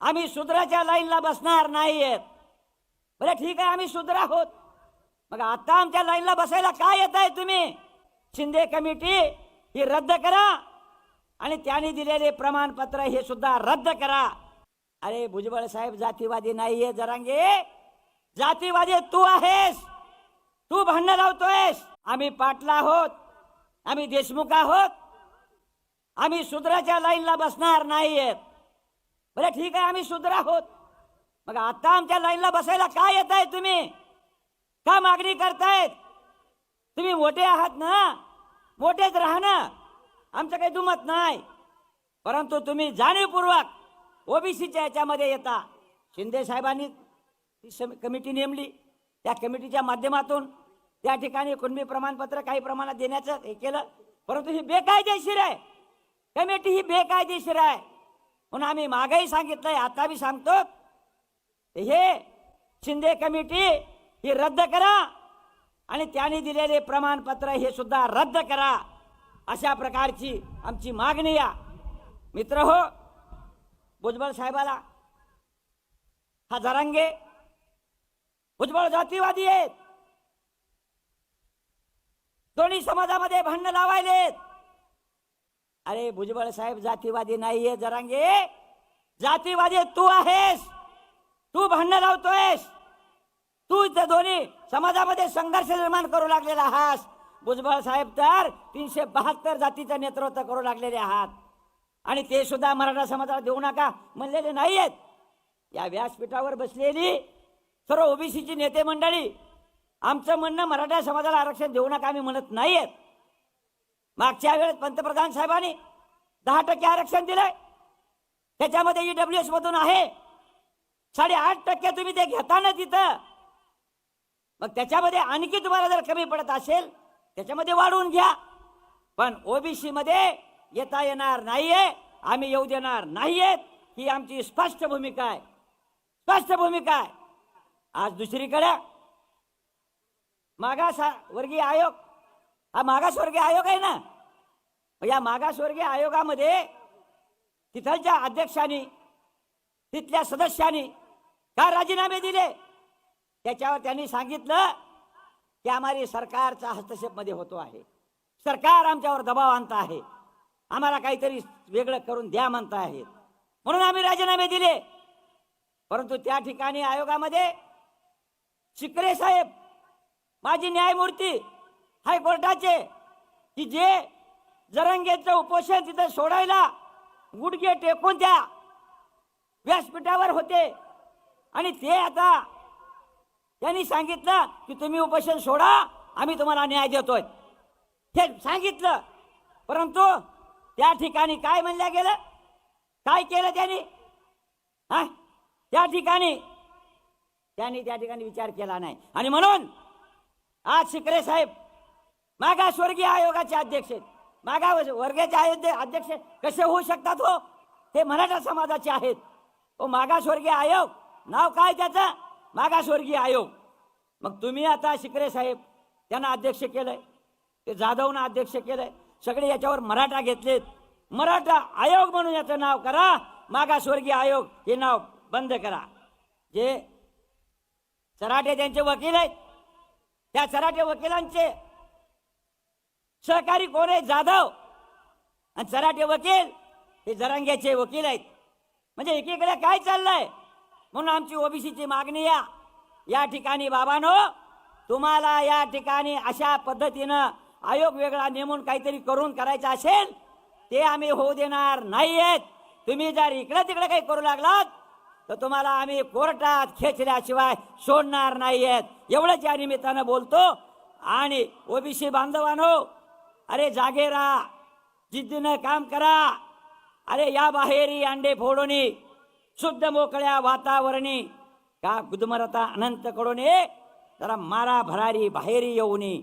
आम्ही शूद्राच्या लाईनला बसणार नाही आहेत बरं ठीक आहे आम्ही शूद्र आहोत. मग आता आमच्या लाईनला बसायला काय येत आहे तुम्ही? शिंदे कमिटी ही रद्द करा आणि त्यांनी दिलेले प्रमाणपत्र हे सुद्धा रद्द करा. अरे भुजबळ साहेब जातीवादी नाहीये जरांगे. जातीवादी तू आहेस. तू भांडण लावतोयस. आम्ही पाटला आहोत. आम्ही देशमुख आहोत. आम्ही शूद्राच्या लाईनला बसणार नाहीयेत. बरं ठीक आहे आम्ही शूद्र आहोत. मग आता आमच्या लाईनला बसायला काय येत आहे तुम्ही? का मागणी करतायत? तुम्ही मोठे आहात ना? मोठेच राहणं आमचं काही दुमत नाही. परंतु तुम्ही जाणीवपूर्वक ओबीसीच्या याच्यामध्ये येता. शिंदे साहेबांनी ती सम- कमिटी नेमली. त्या कमिटीच्या माध्यमातून त्या ठिकाणी कुणबी प्रमाणपत्र काही प्रमाणात देण्याचं हे केलं. परंतु ही बेकायदेशीर आहे. कमिटी ही बेकायदेशीर आहे. म्हणून आम्ही मागही सांगितलंय आता बी सांगतो हे शिंदे कमिटी ही रद्द करा आणि त्यांनी दिलेले प्रमाणपत्र हे सुद्धा रद्द करा अशा प्रकारची आमची मागणी या. मित्र हो भुजबळ साहेबाला हा जरांगे भुजबळ जातीवादी आहेत. दोन्ही समाजामध्ये भांडण लावायलेत. अरे भुजबळ साहेब जातीवादी नाहीये जरांगे. जातीवादी तू आहेस. तू भांडण लावतोयस. तू त्या दोन्ही समाजामध्ये संघर्ष निर्माण करू लागलेला आहास. भुजबळ साहेब तर तीनशे बहात्तर जातीचं नेतृत्व करू लागलेले आहात. आणि ते सुद्धा मराठा समाजाला देऊ नका म्हणलेले नाहीयेत. या व्यासपीठावर बसलेली सर्व ओबीसीची नेते मंडळी आमचं म्हणणं मराठा समाजाला आरक्षण देऊ नका आम्ही म्हणत नाहीयेत. मागच्या वेळेस पंतप्रधान साहेबांनी दहा टक्के आरक्षण दिलंय. त्याच्यामध्ये ईडब्ल्यू एस मधून आहे. साडेआठ टक्के तुम्ही ते घेता ना तिथं. मग त्याच्यामध्ये आणखी तुम्हाला जर कमी पडत असेल त्याच्यामध्ये वाढवून घ्या. पण ओबीसी मध्ये येता येणार नाहीये. आम्ही येऊ देणार नाहीयेत. ही आमची स्पष्ट भूमिका आहे. स्पष्ट भूमिका आहे. आज दुसरीकडे मागास वर्गीय आयोग हा मागासवर्गीय आयोग आहे ना? या मागासवर्गीय आयोगामध्ये तिथलच्या अध्यक्षांनी तिथल्या सदस्यांनी का राजीनामे दिले? त्याच्यावर त्यांनी सांगितलं की आम्हाला सरकारचा हस्तक्षेपमध्ये होतो आहे. सरकार आमच्यावर दबाव आणत आहे. आम्हाला काहीतरी वेगळं करून द्या म्हणत आहेत. म्हणून आम्ही राजीनामे दिले. परंतु त्या ठिकाणी आयोगामध्ये शिकरे साहेब माजी न्यायमूर्ती हायकोर्टाचे की जे जरंगेचं उपोषण तिथं सोडायला गुडघे टेकून त्या व्यासपीठावर होते. आणि ते आता त्यांनी सांगितलं की तुम्ही उपोषण सोडा आम्ही तुम्हाला न्याय देतोय. हे सांगितलं. परंतु त्या ठिकाणी काय म्हणलं गेलं? काय केलं त्यांनी? हा? त्या ठिकाणी त्यांनी त्या ठिकाणी विचार केला नाही. आणि म्हणून आज शिकरे साहेब मागासवर्गीय आयोगाचे अध्यक्ष आहेत. मागा वर्गाचे आयोग्य अध्यक्ष कसे होऊ शकतात हो? ते मराठा समाजाचे आहेत. हो मागासवर्गीय आयोग नाव काय त्याचं? मागासवर्गीय आयोग. मग तुम्ही आता शिकरे साहेब त्यांना अध्यक्ष केलंय. ते जाधवनं अध्यक्ष केलंय. सगळे याच्यावर मराठा घेतलेत. मराठा आयोग म्हणून याचं नाव करा. मागासवर्गीय आयोग हे नाव बंद करा. जे चराटे त्यांचे वकील आहेत त्या चराटे वकिलांचे सहकारी कोण आहे? जाधव. आणि चराटे वकील हे जरांग्याचे वकील आहेत. म्हणजे एकीकडे काय चाललंय? म्हणून आमची ओबीसीची मागणी या. या ठिकाणी बाबानो तुम्हाला या ठिकाणी अशा पद्धतीनं आयोग वेगळा नेमून काहीतरी करून करायचं असेल ते आम्ही होऊ देणार नाहीयेत. तुम्ही जर इकडे तिकडे काही करू लागलात तर तुम्हाला आम्ही कोर्टात खेचल्याशिवाय सोडणार नाहीयेत. एवढंच या निमित्तानं बोलतो. आणि ओबीसी बांधवानो अरे जागे राहा जिद्दीनं काम करा अरे या बाहेरी अंडे फोडोनी शुद्ध मोकळ्या वातावरणी का गुदमरता अनंत कडोने जरा मारा भरारी बाहेरी येऊनी.